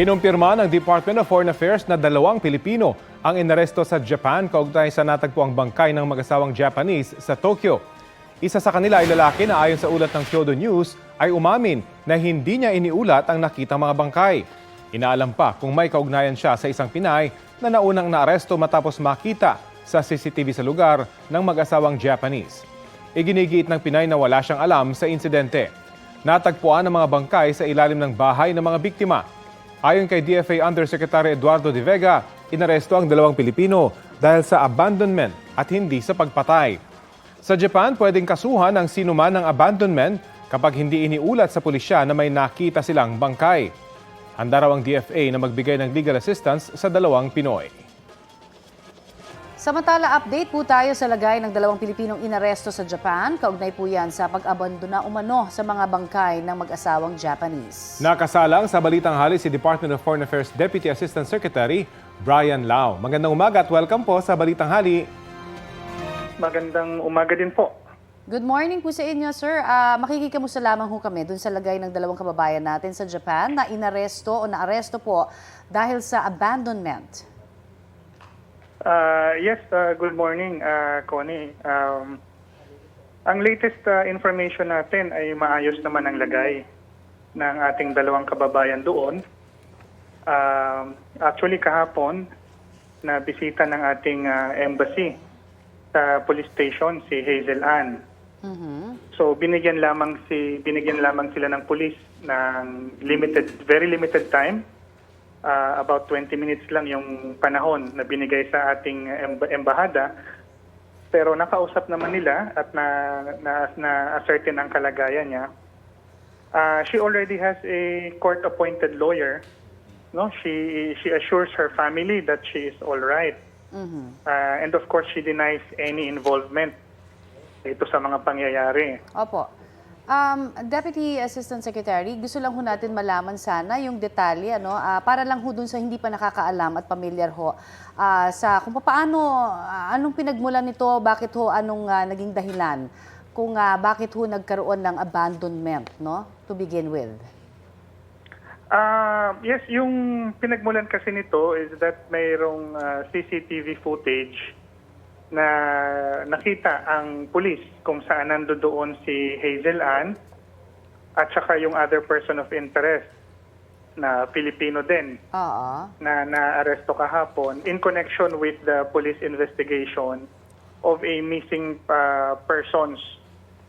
Kinumpirma ng Department of Foreign Affairs na dalawang Pilipino ang inaresto sa Japan kaugnay sa natagpuang bangkay ng mag-asawang Japanese sa Tokyo. Isa sa kanila ay lalaki na ayon sa ulat ng Kyodo News ay umamin na hindi niya iniulat ang nakitang mga bangkay. Inaalam pa kung may kaugnayan siya sa isang Pinay na naunang naaresto matapos makita sa CCTV sa lugar ng mag-asawang Japanese. Iginigiit ng Pinay na wala siyang alam sa insidente. Natagpuan ang mga bangkay sa ilalim ng bahay ng mga biktima. Ayon kay DFA Undersecretary Eduardo De Vega, inaresto ang dalawang Pilipino dahil sa abandonment at hindi sa pagpatay. Sa Japan, pwedeng kasuhan ang sinuman ng abandonment kapag hindi iniulat sa pulisya na may nakita silang bangkay. Handa raw ang DFA na magbigay ng legal assistance sa dalawang Pinoy. Samantala, update po tayo sa lagay ng dalawang Pilipinong inaresto sa Japan. Kaugnay po yan sa pag-abandona umano sa mga bangkay ng mag-asawang Japanese. Nakasalang sa Balitang Hali si Department of Foreign Affairs Deputy Assistant Secretary Brian Lau. Magandang umaga at welcome po sa Balitang Hali. Magandang umaga din po. Good morning po sa inyo, sir. Ah, makikikamusta lamang ho kami dun sa lagay ng dalawang kababayan natin sa Japan na inaresto o naaresto po dahil sa abandonment. Uh, yes, uh, good morning, uh, Connie. Um, ang latest uh, information natin ay maayos naman ang lagay ng ating dalawang kababayan doon. Um, actually, kahapon, na bisita ng ating uh, embassy sa police station si Hazel Ann. Mhm. So binigyan lamang si binigyan lamang sila ng police ng limited very limited time. Ah, about 20 minutes lang yung panahon na binigay sa ating emb- embahada. Pero nakausap naman nila at na na, na ascertain ang kalagayan niya. Ah, she already has a court appointed lawyer. No, she she assures her family that she is all right. Mhm. Ah, and of course she denies any involvement ito sa mga pangyayari. Opo. Um, Deputy Assistant Secretary, gusto lang ho natin malaman sana yung detalye, ano, ah, para lang ho dun sa hindi pa nakakaalam at pamilyar ho ah, sa kung paano, ah, anong pinagmulan nito, bakit ho, anong ah, naging dahilan, kung ah, bakit ho nagkaroon ng abandonment, no, to begin with. Ah, yes, yung pinagmulan kasi nito is that mayroong ah, CCTV footage na nakita ang pulis kung saan nando doon si Hazel Ann at saka yung other person of interest na Filipino din Oo. na naaresto kahapon in connection with the police investigation of a missing uh, persons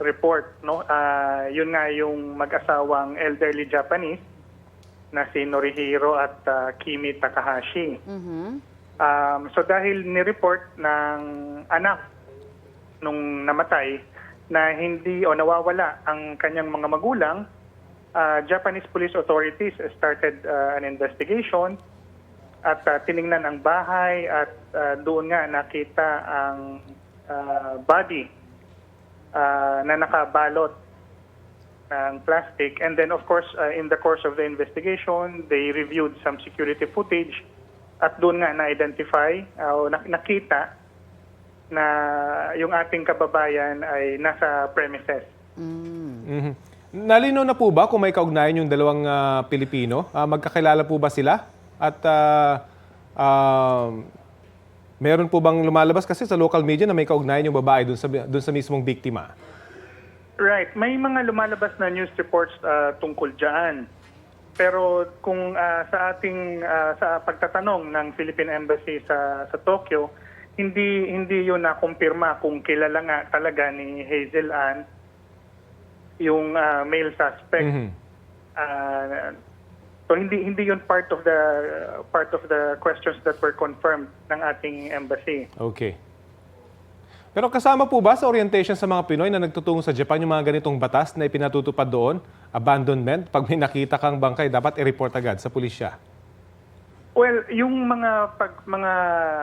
report no Ah, yun nga yung mag-asawang elderly Japanese na si Norihiro at ah, Kimi Takahashi Mhm. Um, so dahil ni-report ng anak nung namatay na hindi o nawawala ang kanyang mga magulang uh, Japanese police authorities started uh, an investigation at uh, tiningnan ang bahay at uh, doon nga nakita ang uh, body uh, na nakabalot ng plastic. And then of course uh, in the course of the investigation they reviewed some security footage at doon nga na-identify uh, o nak- nakita na yung ating kababayan ay nasa premises. Mm. Mhm. Nalino na po ba kung may kaugnayan yung dalawang ah, Pilipino? Ah, magkakilala po ba sila? At ah, ah, meron po bang lumalabas kasi sa local media na may kaugnayan yung babae dun sa, dun sa mismong biktima? Right, may mga lumalabas na news reports uh, tungkol diyan. Pero kung uh, sa ating uh, sa pagtatanong ng Philippine Embassy sa sa Tokyo, hindi hindi 'yun na kumpirma kung kilala nga talaga ni Hazel Ann yung uh, male suspect. Mhm. Uh, so hindi hindi 'yun part of the part of the questions that were confirmed ng ating embassy. Okay. Pero kasama po ba sa orientation sa mga Pinoy na nagtutungo sa Japan yung mga ganitong batas na ipinatutupad doon? Abandonment? Pag may nakita kang bangkay, dapat i-report agad sa pulisya. Well, yung mga pag mga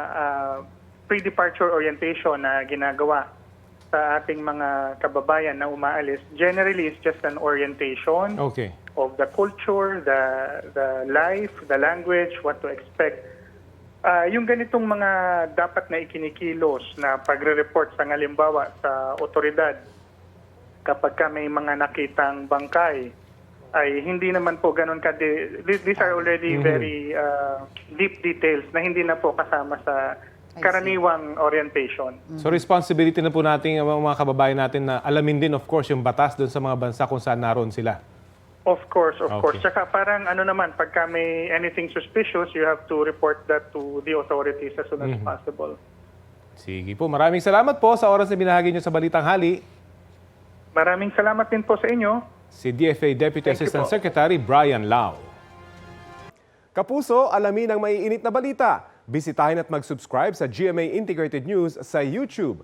ah, pre-departure orientation na ginagawa sa ating mga kababayan na umaalis, generally it's just an orientation Okay. of the culture, the the life, the language, what to expect. Ah, yung ganitong mga dapat na ikinikilos na pagre-report sa halimbawa sa otoridad kapag ka may mga nakitang bangkay ay hindi naman po ganun ka these are already very uh, deep details na hindi na po kasama sa karaniwang orientation. So responsibility na po natin mga kababayan natin na alamin din of course yung batas doon sa mga bansa kung saan naroon sila. Of course, of Okay. course. Tsaka parang ano naman, pagka may anything suspicious, you have to report that to the authorities as soon as possible. Sige po, maraming salamat po sa oras na binahagi niyo sa Balitang Hali. Maraming salamat din po sa inyo. Si DFA Deputy Thank Assistant. Secretary Brian Lau. Kapuso, alamin ang maiinit na balita. Bisitahin at mag-subscribe sa GMA Integrated News sa YouTube.